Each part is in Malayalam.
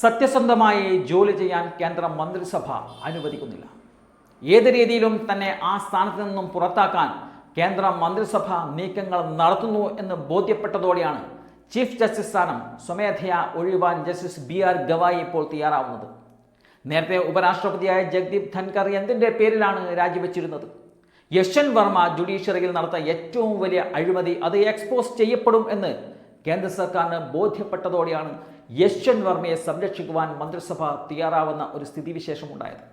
സത്യസന്ധമായി ജോലി ചെയ്യാൻ കേന്ദ്ര മന്ത്രിസഭ അനുവദിക്കുന്നില്ല. ഏത് രീതിയിലും തന്നെ ആ സ്ഥാനത്ത് നിന്നും പുറത്താക്കാൻ കേന്ദ്ര മന്ത്രിസഭ നീക്കങ്ങൾ നടത്തുന്നു എന്ന് ബോധ്യപ്പെട്ടതോടെയാണ് ചീഫ് ജസ്റ്റിസ് സ്ഥാനം സ്വമേധയാ ഒഴിവാൻ ജസ്റ്റിസ് ബി ആർ ഗവായി ഇപ്പോൾ തയ്യാറാവുന്നത്. നേരത്തെ ഉപരാഷ്ട്രപതിയായ ജഗ്ദീപ് ധൻകർ എന്തിന്റെ പേരിലാണ് രാജിവെച്ചിരുന്നത്? യശ്വന്ത് വർമ്മ ജുഡീഷ്യറിയിൽ നടത്ത ഏറ്റവും വലിയ അഴിമതി അത് എക്സ്പോസ് ചെയ്യപ്പെടും എന്ന് കേന്ദ്ര സർക്കാരിന് ബോധ്യപ്പെട്ടതോടെയാണ് യശ്വന്ത് വർമ്മയെ സംരക്ഷിക്കുവാൻ മന്ത്രിസഭ തയ്യാറാവുന്ന ഒരു സ്ഥിതിവിശേഷം ഉണ്ടായത്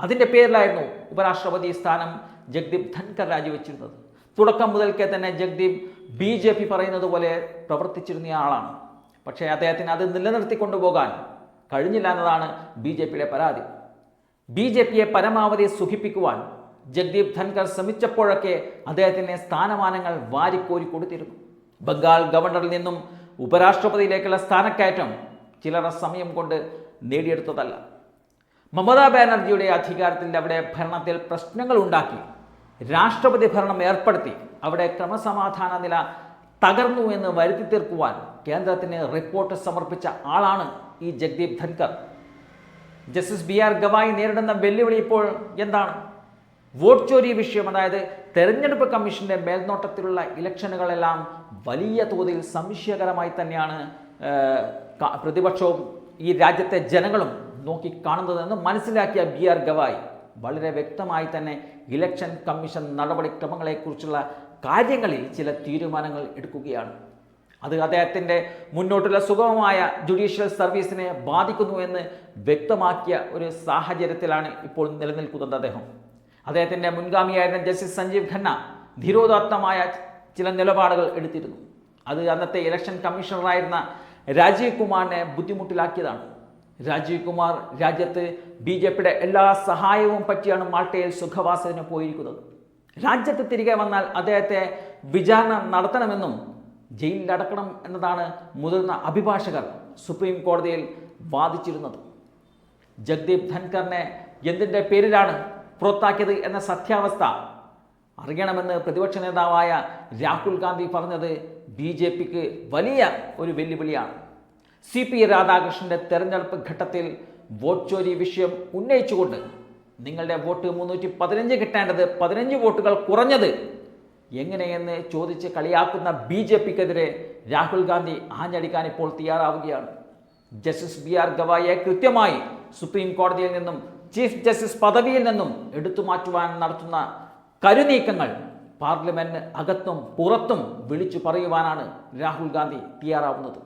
അതിന്റെ പേരിലായിരുന്നു ഉപരാഷ്ട്രപതി സ്ഥാനം ജഗ്ദീപ് ധൻകർ രാജിവെച്ചിരുന്നത്. തുടക്കം മുതൽക്കേ തന്നെ ജഗ്ദീപ് ബി ജെ പി പറയുന്നത് പോലെ പ്രവർത്തിച്ചിരുന്ന ആളാണ്. പക്ഷേ അദ്ദേഹത്തിന് അത് നിലനിർത്തിക്കൊണ്ടുപോകാൻ കഴിഞ്ഞില്ല എന്നതാണ് ബി ജെ പിയുടെ പരാതി. ബി ജെ പിയെ പരമാവധി സുഖിപ്പിക്കുവാൻ ജഗ്ദീപ് ധൻകർ ശ്രമിച്ചപ്പോഴൊക്കെ അദ്ദേഹത്തിന് സ്ഥാനമാനങ്ങൾ വാരിക്കോരി കൊടുത്തിരുന്നു. ബംഗാൾ ഗവർണറിൽ നിന്നും ഉപരാഷ്ട്രപതിയിലേക്കുള്ള സ്ഥാനക്കയറ്റം ചിലർ സമയം കൊണ്ട് നേടിയെടുത്തതല്ല. മമതാ ബാനർജിയുടെ അധികാരത്തിൽ അവിടെ ഭരണത്തിൽ പ്രശ്നങ്ങൾ ഉണ്ടാക്കി. രാഷ്ട്രപതി ഭരണം ഏർപ്പെടുത്തി. അവിടെ ക്രമസമാധാന നില തകർന്നു എന്ന് വരുത്തി തീർക്കുവാൻ കേന്ദ്രത്തിന് റിപ്പോർട്ട് സമർപ്പിച്ച ആളാണ് ഈ Jagdeep Dhankhar. Justice B R Gavai നേരിടുന്ന വെല്ലുവിളി ഇപ്പോൾ എന്താണ്? വോട്ട് ചോരി വിഷയം അതായത് തെരഞ്ഞെടുപ്പ് കമ്മീഷന്റെ മേൽനോട്ടത്തിലുള്ള ഇലക്ഷനുകളെല്ലാം വലിയ തോതിൽ സംശയകരമായി തന്നെയാണ് പ്രതിപക്ഷവും ഈ രാജ്യത്തെ ജനങ്ങളും നോക്കി കാണുന്നതെന്ന് മനസ്സിലാക്കിയ ബി ആർ ഗവായി. വളരെ വ്യക്തമായി തന്നെ ഇലക്ഷൻ കമ്മീഷൻ നടപടിക്രമങ്ങളെക്കുറിച്ചുള്ള കാര്യങ്ങളിൽ ചില തീരുമാനങ്ങൾ എടുക്കുകയാണ്. അത് അദ്ദേഹത്തിന്റെ മുന്നോട്ടുള്ള സുഗമമായ ജുഡീഷ്യൽ സർവീസിനെ ബാധിക്കുന്നു എന്ന് വ്യക്തമാക്കിയ ഒരു സാഹചര്യത്തിലാണ് ഇപ്പോൾ നിലനിൽക്കുന്നത് അദ്ദേഹം. അദ്ദേഹത്തിന്റെ മുൻഗാമിയായിരുന്ന ജസ്റ്റിസ് സഞ്ജീവ് ഖന്ന ധീരോദാത്തമായ ചില നിലപാടുകൾ എടുത്തിരുന്നു. അത് അന്നത്തെ ഇലക്ഷൻ കമ്മീഷണറായിരുന്ന രാജീവ് കുമാറിനെ ബുദ്ധിമുട്ടിലാക്കിയതാണ്. രാജീവ് കുമാർ രാജ്യത്ത് ബി ജെ പിയുടെ എല്ലാ സഹായവും പറ്റിയാണ് മാൾട്ടയിൽ സുഖവാസത്തിന് പോയിരിക്കുന്നത്. രാജ്യത്ത് തിരികെ വന്നാൽ അദ്ദേഹത്തെ വിചാരണ നടത്തണമെന്നും ജയിലിലടക്കണം എന്നതാണ് മുതിർന്ന അഭിഭാഷകർ സുപ്രീം കോടതിയിൽ വാദിച്ചിരുന്നത്. ജഗ്ദീപ് ധൻകറിനെ എന്തിന്റെ പേരിലാണ് പുറത്താക്കിയത് എന്ന സത്യാവസ്ഥ അറിയണമെന്ന് പ്രതിപക്ഷ നേതാവായ രാഹുൽ ഗാന്ധി പറഞ്ഞത് ബി ജെ പിക്ക് വലിയ ഒരു വെല്ലുവിളിയാണ്. സി പി രാധാകൃഷ്ണന്റെ തെരഞ്ഞെടുപ്പ് ഘട്ടത്തിൽ വോട്ട് ചോരി വിഷയം ഉന്നയിച്ചുകൊണ്ട് നിങ്ങളുടെ വോട്ട് മുന്നൂറ്റി പതിനഞ്ച് കിട്ടേണ്ടത് പതിനഞ്ച് വോട്ടുകൾ കുറഞ്ഞത് എങ്ങനെയെന്ന് ചോദിച്ച് കളിയാക്കുന്ന ബി ജെ പിക്കെതിരെ രാഹുൽ ഗാന്ധി ആഞ്ഞടിക്കാൻ ഇപ്പോൾ തയ്യാറാവുകയാണ്. ജസ്റ്റിസ് ബി ആർ ഗവായിയെ കൃത്യമായി സുപ്രീം കോടതിയിൽ നിന്നും ചീഫ് ജസ്റ്റിസ് പദവിയിൽ നിന്നും എടുത്തു മാറ്റുവാൻ നടത്തുന്ന കരുനീക്കങ്ങൾ പാർലമെന്റിന് അകത്തും പുറത്തും വിളിച്ചു പറയുവാനാണ് രാഹുൽ ഗാന്ധി തയ്യാറാവുന്നത്.